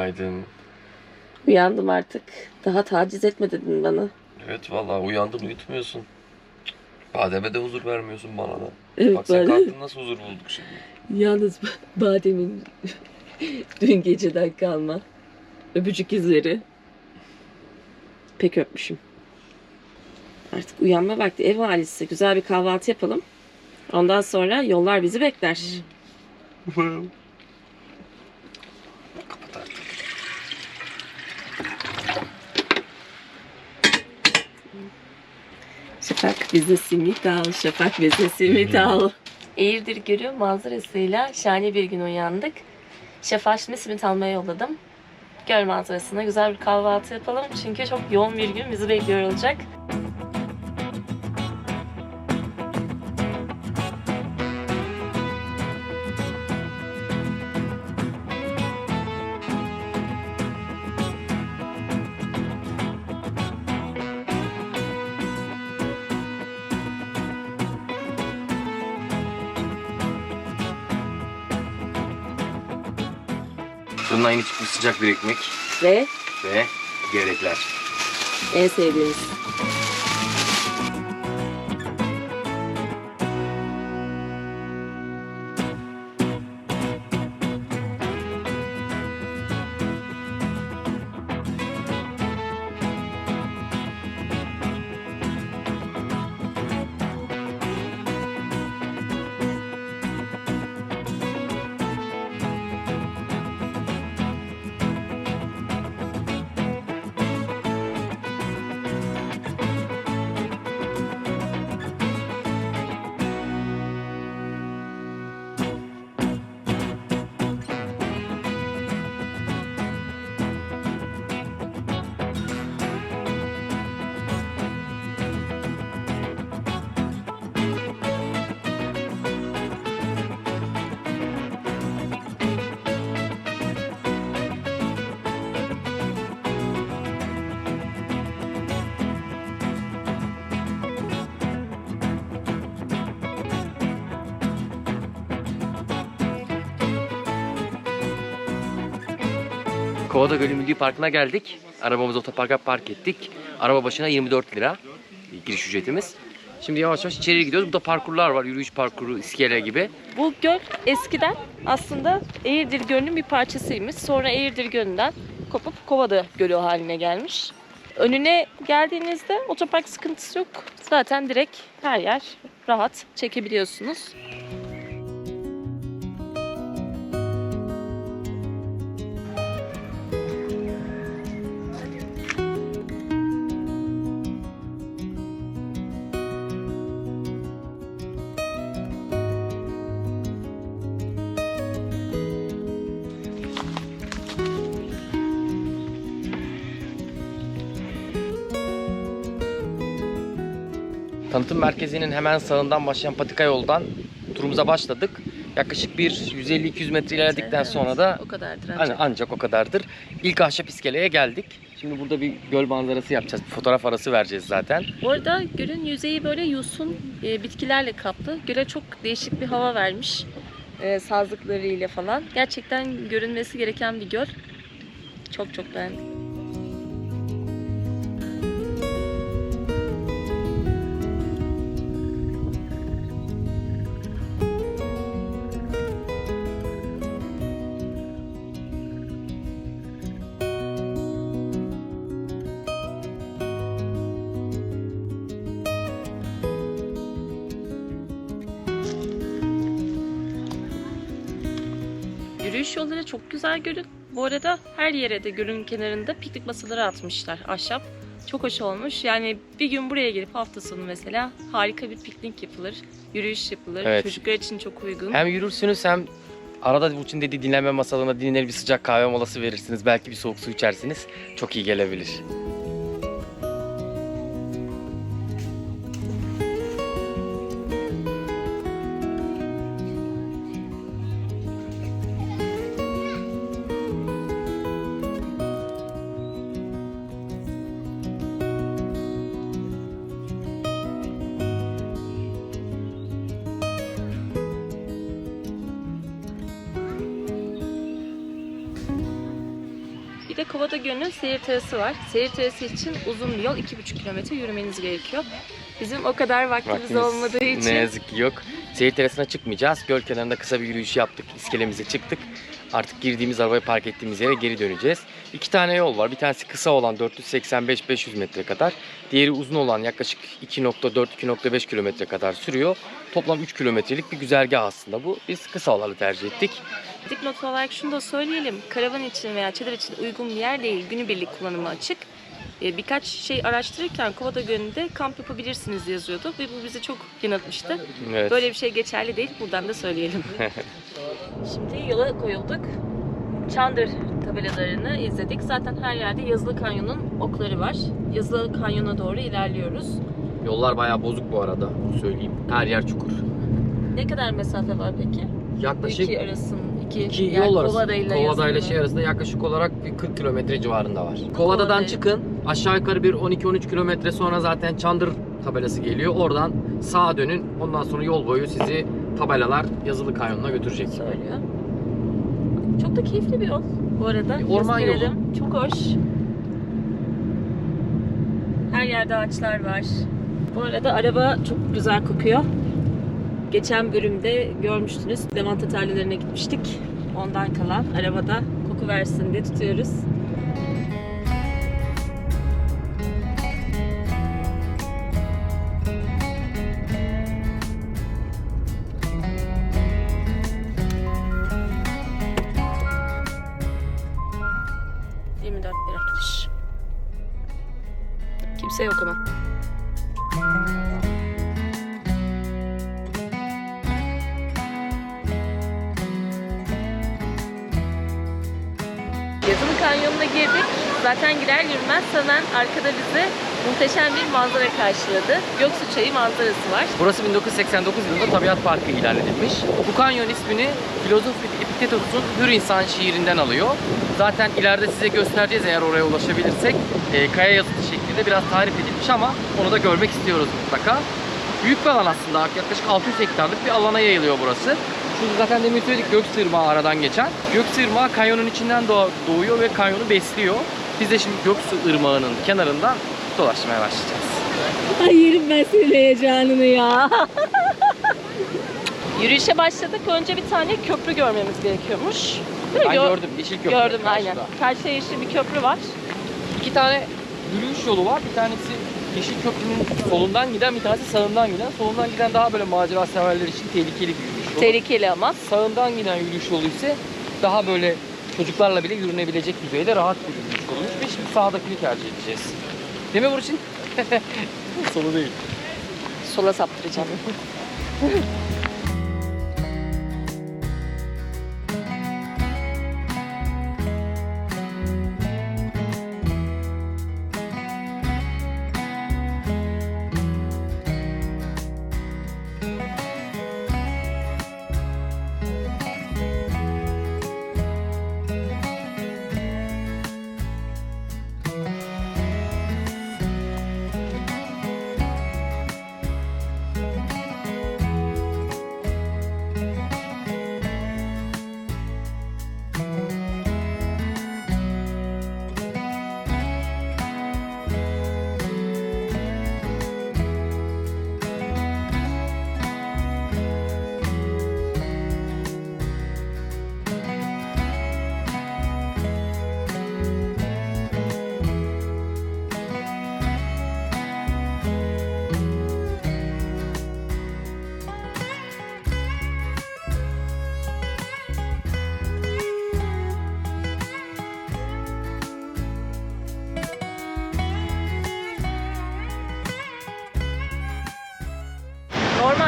Günaydın. Uyandım artık. Daha taciz etme dedin bana. Evet vallahi uyandın uyutmuyorsun. Bademe de huzur vermiyorsun bana da. Evet Bak sen Badem- kalktın nasıl huzur bulduk şimdi. Yalnız Badem'in dün geceden kalma öpücük izleri. Pek öpmüşüm. Artık uyanma vakti ev ailesi. Güzel bir kahvaltı yapalım. Ondan sonra yollar bizi bekler. Şafak bize simit al, Şafak bize simit al. Eğirdir Gölü manzarasıyla şahane bir gün uyandık. Şafak şimdi simit almaya yolladım. Göl manzarasına güzel bir kahvaltı yapalım. Çünkü çok yoğun bir gün bizi bekliyor olacak. Yeni çıkmış sıcak bir ekmek Ve ve gevrekler. en sevdiğimiz. Kovada Gölü Milli Parkı'na geldik. Arabamızı otoparka park ettik. Araba başına 24 lira giriş ücretimiz. Şimdi yavaş yavaş içeriye gidiyoruz. Burada parkurlar var. Yürüyüş parkuru, iskele gibi. Bu göl eskiden aslında Eğirdir Gölü'nün bir parçasıymış. Sonra Eğirdir Gölü'nden kopup Kovada Gölü haline gelmiş. Önüne geldiğinizde otopark sıkıntısı yok. Zaten direkt her yer rahat çekebiliyorsunuz. Tanıtım merkezinin hemen sağından başlayan patika yoldan turumuza başladık. Yaklaşık bir 150-200 metre ilerledikten sonra da o kadardır Hani ancak. ancak o kadardır. İlk ahşap iskeleye geldik. Şimdi burada bir göl manzarası yapacağız. Bir fotoğraf arası vereceğiz zaten. Bu arada gölün yüzeyi böyle yosun e, bitkilerle kaplı. Göle çok değişik bir hava vermiş. E, sazlıklarıyla falan. Gerçekten görünmesi gereken bir göl. Çok çok beğendim. Yürüyüş yolları çok güzel gölün. Bu arada her yere de gölün kenarında piknik masaları atmışlar ahşap. Çok hoş olmuş. Yani bir gün buraya gelip hafta sonu mesela harika bir piknik yapılır. Yürüyüş yapılır. Evet. Çocuklar için çok uygun. Hem yürürsünüz hem arada bu için dediği dinlenme masalarına dinlenir bir sıcak kahve molası verirsiniz. Belki bir soğuk su içersiniz. Çok iyi gelebilir. Terası var. Seyir terası için uzun bir yol 2,5 kilometre yürümeniz gerekiyor. Bizim o kadar vaktimiz, Vaktimiz olmadığı için Ne yazık ki yok. Seyir terasına çıkmayacağız. Göl kenarında kısa bir yürüyüş yaptık. İskelemize çıktık. Artık girdiğimiz arabayı park ettiğimiz yere geri döneceğiz. İki tane yol var. Bir tanesi kısa olan 485-500 metre kadar. Diğeri uzun olan yaklaşık 2.4-2.5 kilometre kadar sürüyor. Toplam 3 kilometrelik bir güzergah aslında bu. Biz kısa olanı tercih ettik. Dipnot olarak şunu da söyleyelim. Karavan için veya çadır için uygun bir yer değil. Günübirlik kullanıma açık. Ee, Birkaç şey araştırırken Kovada Gölü'nde kamp yapabilirsiniz yazıyordu ve bu bizi çok yanıltmıştı. Evet. Böyle bir şey geçerli değil. Buradan da söyleyelim. Şimdi yola koyulduk. Çandır tabelalarını izledik. Zaten her yerde Yazılı Kanyon'un okları var. Yazılı Kanyon'a doğru ilerliyoruz. Yollar bayağı bozuk bu arada. Söyleyeyim. Her yer çukur. Ne kadar mesafe var peki? Yaklaşık iki arasın. iki, İki yani yol arası. Kovada'yla Kovada şey arasında yaklaşık olarak bir 40 kilometre civarında var. Kovada'dan çıkın. Aşağı yukarı bir 12-13 kilometre sonra zaten Çandır tabelası geliyor. Oradan sağa dönün. Ondan sonra yol boyu sizi tabelalar yazılı kanyonuna götürecek. söylüyor. Çok da keyifli bir yol bu arada. Orman yolu. Gösterelim. Çok hoş. Her yerde ağaçlar var. Bu arada araba çok güzel kokuyor. Geçen bölümde görmüştünüz. Levanta tarlalarına gitmiştik. Ondan kalan arabada koku versin diye tutuyoruz. ...24 liraymış. Kimse yok ama. Kanyonu'na girdik. Zaten girer girmez hemen arkada bizi muhteşem bir manzara karşıladı. Göksu Çayı manzarası var. Burası 1989 yılında Tabiat Parkı ilan edilmiş. Bu kanyon ismini filozof Epiktetos'un Hür İnsan şiirinden alıyor. Zaten ileride size göstereceğiz eğer oraya ulaşabilirsek. E, kaya yazıtı şeklinde biraz tarif edilmiş ama onu da görmek istiyoruz mutlaka. Büyük bir alan aslında. Yaklaşık 600 hektarlık bir alana yayılıyor burası. Şurada zaten demin söyledik Göksırmağı aradan geçen. Göksırmağı kanyonun içinden doğuyor ve kanyonu besliyor. Biz de şimdi Göksu Irmağı'nın kenarından dolaşmaya başlayacağız. Ay yerim ben senin heyecanını ya. Yürüyüşe başladık. Önce bir tane köprü görmemiz gerekiyormuş. Değil mi? Ben Gör- gördüm yeşil köprü. Gördüm karşıda. aynen. Karşıda yeşil bir köprü var. İki tane yürüyüş yolu var. Bir tanesi Yeşil Köprü'nün solundan giden, bir tanesi sağından giden. Solundan giden daha böyle macera severler için tehlikeli bir yürüyüş. Tehlikeli ama. Sağından giden yürüyüş yolu ise daha böyle çocuklarla bile yürünebilecek düzeyde rahat bir yürüyüş yoluymuş. Ve şimdi sağdakini tercih edeceğiz. Değil mi Burçin? Solu değil. Sola saptıracağım.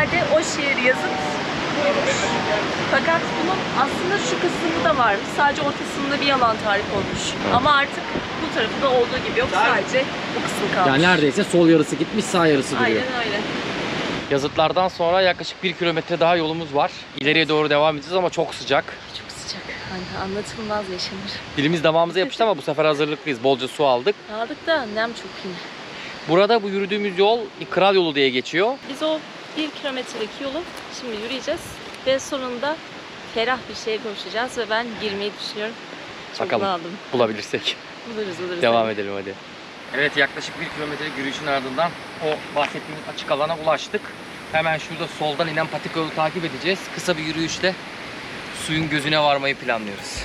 Normalde o şiir yazıp buymuş. Fakat bunun aslında şu kısmı da varmış. Sadece ortasında bir yalan tarif olmuş. Ama artık bu tarafı da olduğu gibi yok. Sadece bu kısmı kalmış. Yani neredeyse sol yarısı gitmiş, sağ yarısı duruyor. Aynen öyle. Yazıtlardan sonra yaklaşık bir kilometre daha yolumuz var. İleriye doğru devam edeceğiz ama çok sıcak. Çok sıcak. Hani anlatılmaz yaşanır. Dilimiz damağımıza yapıştı ama bu sefer hazırlıklıyız. Bolca su aldık. Aldık da nem çok iyi. Burada bu yürüdüğümüz yol Kral Yolu diye geçiyor. Biz o bir kilometrelik yolu şimdi yürüyeceğiz. Ve sonunda ferah bir şeye kavuşacağız ve ben girmeyi düşünüyorum. Çok Bakalım. aldım. Bulabilirsek. Buluruz buluruz. Devam edelim hadi. Evet yaklaşık bir kilometrelik yürüyüşün ardından o bahsettiğimiz açık alana ulaştık. Hemen şurada soldan inen patika yolu takip edeceğiz. Kısa bir yürüyüşle suyun gözüne varmayı planlıyoruz.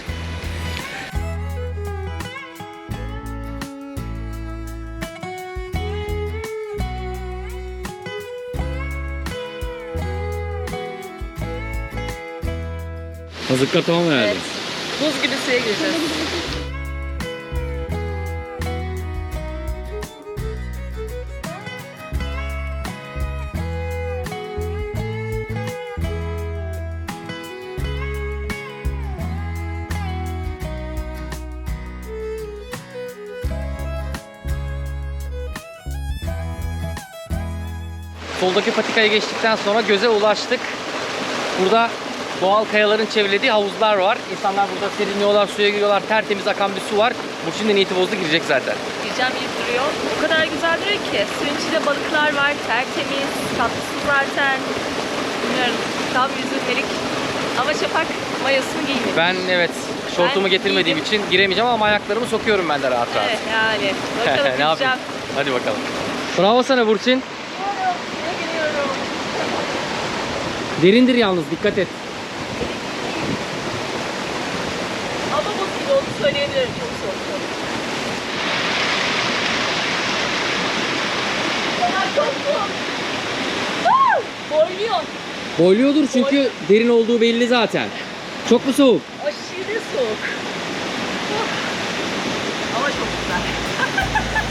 Hazırlıklar tamam herhalde. Evet. Buz gibi suya gireceğiz. Soldaki patikaya geçtikten sonra göze ulaştık. Burada doğal kayaların çevrelediği havuzlar var. İnsanlar burada seriniyorlar, suya giriyorlar. Tertemiz akan bir su var. Bu şimdi niyeti bozdu girecek zaten. Gireceğim iyi duruyor. O kadar güzel duruyor ki. Suyun içinde balıklar var. Tertemiz. Tatlı su zaten. Bilmiyorum. Tam yüzülmelik. Ama Şafak mayosunu giymiş. Ben evet şortumu Ben getirmediğim için giremeyeceğim ama ayaklarımı sokuyorum ben de rahat rahat. Evet yani. Bakalım ne gireceğim. yapayım? Hadi bakalım. Bravo sana Burçin. Ne giriyorum? Derindir yalnız dikkat et. Ama gibi olduğunu söyleyebilirim. Çok soğuk. Aa, çok soğuk. Woo! Boyluyor. Boyluyordur çünkü derin olduğu belli zaten. Çok mu soğuk? Aşırı soğuk. Ama çok güzel.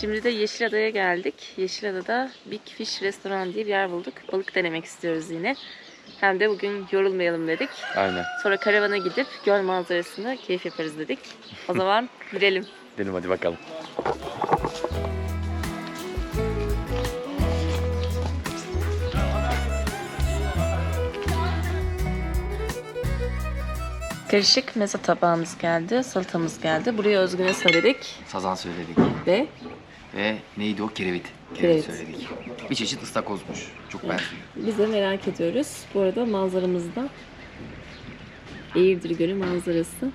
Şimdi de Yeşilada'ya geldik. Yeşilada'da Big Fish Restoran diye bir yer bulduk. Balık denemek istiyoruz yine. Hem de bugün yorulmayalım dedik. Aynen. Sonra karavana gidip göl manzarasını keyif yaparız dedik. O zaman gidelim. Gidelim hadi bakalım. Karışık meze tabağımız geldi, salatamız geldi. Buraya özgüne söyledik Sazan söyledik. ve Ve neydi o? Kerevit. Kerevit. söyledik. Bir çeşit ıstakozmuş. Çok benziyor. biz de merak ediyoruz. Bu arada manzaramızda Eğirdir Gölü manzarası.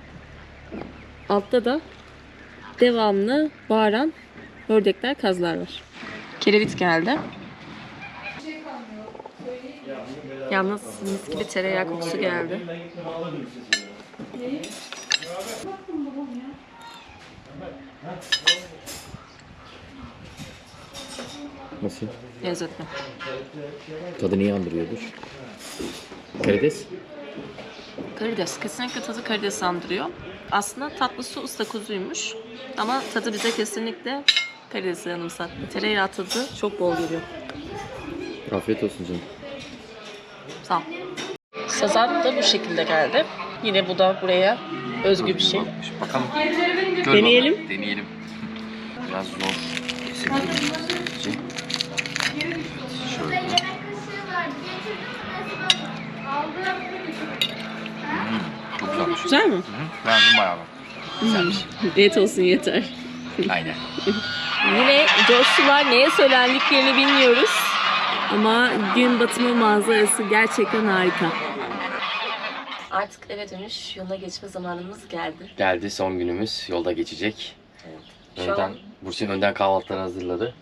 Altta da devamlı bağıran ördekler, kazlar var. Kerevit geldi. Yalnız mis gibi tereyağı kokusu geldi. Nasıl? Lezzetli. Tadı neyi andırıyordur? Karides. Karides. Kesinlikle tadı karides andırıyor. Aslında tatlısı ıstakozuymuş. Ama tadı bize kesinlikle karidesi anımsattı. Tereyağı tadı çok bol geliyor. Afiyet olsun canım. Sağ ol. Sazan da bu şekilde geldi. Yine bu da buraya özgü bir şey. Bakalım. Deneyelim. Deneyelim. Biraz zor kesebiliriz Şöyle. Hmm, çok güzelmiş. Güzel mi? Hı hı. Beğendim bayağı ben. Evet olsun yeter. Aynen. Yine coştular neye söylendiklerini bilmiyoruz. Ama gün batımı manzarası gerçekten harika. Artık eve dönüş yoluna geçme zamanımız geldi. Geldi son günümüz. Yolda geçecek. Şu Önden, an Burçin önden kahvaltıları hazırladı.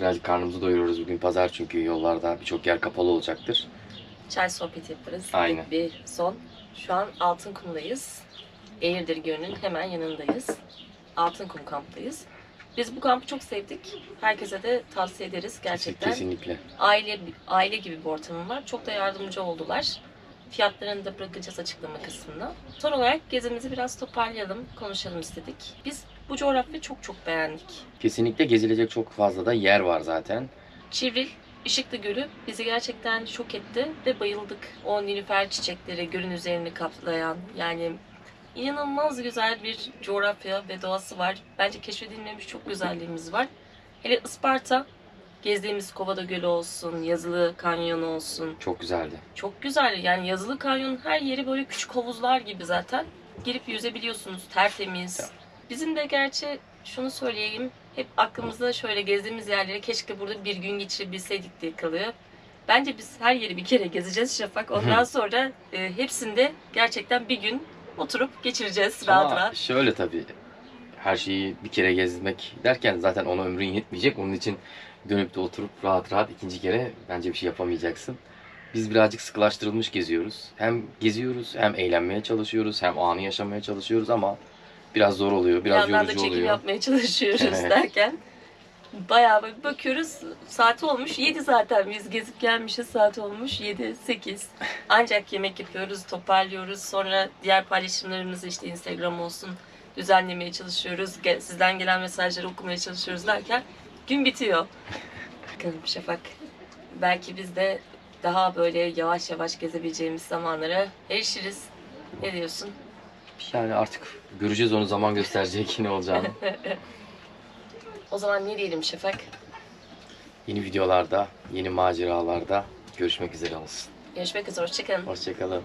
Birazcık karnımızı doyuruyoruz bugün pazar çünkü yollarda birçok yer kapalı olacaktır. çay sohbeti yaparız. Aynen. Bir, bir son. Şu an Altınkum'dayız. Eğirdir Gölü'nün hemen yanındayız. Altınkum kamptayız. Biz bu kampı çok sevdik. Herkese de tavsiye ederiz gerçekten. Kesinlikle. Aile aile gibi bir ortamım var. Çok da yardımcı oldular. Fiyatlarını da bırakacağız açıklama kısmında. Son olarak gezimizi biraz toparlayalım, konuşalım istedik. Biz bu coğrafyayı çok çok beğendik. Kesinlikle gezilecek çok fazla da yer var zaten. Çivril, Işıklı Gölü bizi gerçekten şok etti ve bayıldık. O nilüfer çiçekleri gölün üzerini kaplayan yani inanılmaz güzel bir coğrafya ve doğası var. Bence keşfedilmemiş çok güzelliğimiz var. Hele Isparta gezdiğimiz Kovada Gölü olsun, Yazılı Kanyonu olsun. Çok güzeldi. Çok güzel yani Yazılı Kanyonun her yeri böyle küçük havuzlar gibi zaten. girip yüzebiliyorsunuz tertemiz. Bizim de gerçi şunu söyleyeyim. Hep aklımızda şöyle gezdiğimiz yerlere keşke burada bir gün geçirebilseydik diye kalıyor. Bence biz her yeri bir kere gezeceğiz Şafak. Ondan sonra e, hepsinde gerçekten bir gün oturup geçireceğiz rahat Ama rahat. şöyle tabii her şeyi bir kere gezmek derken zaten ona ömrün yetmeyecek. Onun için dönüp de oturup rahat rahat ikinci kere bence bir şey yapamayacaksın. Biz birazcık sıkılaştırılmış geziyoruz. Hem geziyoruz hem eğlenmeye çalışıyoruz hem anı yaşamaya çalışıyoruz ama biraz zor oluyor, Bir biraz yandan da yorucu çekim oluyor. yapmaya çalışıyoruz Evet. derken bayağı bir bakıyoruz saat olmuş 7 zaten biz gezip gelmişiz saat olmuş 7 8 ancak yemek yapıyoruz toparlıyoruz sonra diğer paylaşımlarımızı işte Instagram olsun düzenlemeye çalışıyoruz Ge- sizden gelen mesajları okumaya çalışıyoruz derken gün bitiyor. Bakalım Şafak belki biz de daha böyle yavaş yavaş gezebileceğimiz zamanlara erişiriz. Ne diyorsun? Yani artık göreceğiz onu zaman gösterecek ne olacağını. O zaman ne diyelim Şafak? yeni videolarda, yeni maceralarda görüşmek üzere olsun. Görüşmek üzere. Hoşçakalın. Hoşçakalın.